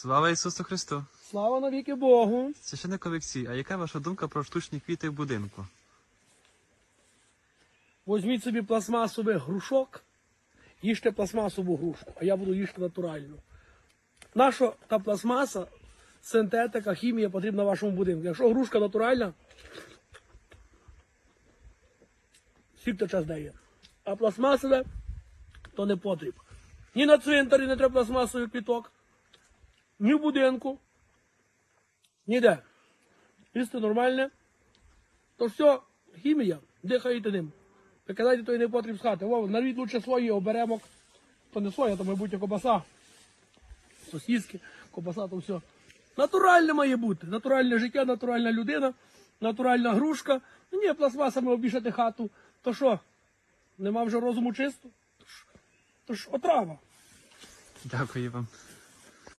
Слава Ісусу Христу! Слава навіки Богу. Священник Олексій, а яка ваша думка про штучні квіти в будинку? Возьміть собі пластмасовий грушок, їжте пластмасову грушку, а я буду їсти натуральну. Наша та пластмаса, синтетика, хімія потрібна вашому будинку. Якщо грушка натуральна, скільки час дає. А пластмасове то не потрібно. Ні на цвинтарі не треба пластмасовий квіток, ні в будинку, ніде. Їсти нормальне, то все, хімія, дихаєте ним. Викидайте той непотріб з хати. Вова, нарвіть лучше свої оберемок. То не своя, то майбутнє кобаса. Сосіски, кобаса, то все. Натуральне має бути. Натуральне життя, натуральна людина, натуральна грушка. Ну ні, пластмасами обішати хату. То що? Нема вже розуму чисто? То ж отрава. Дякую вам.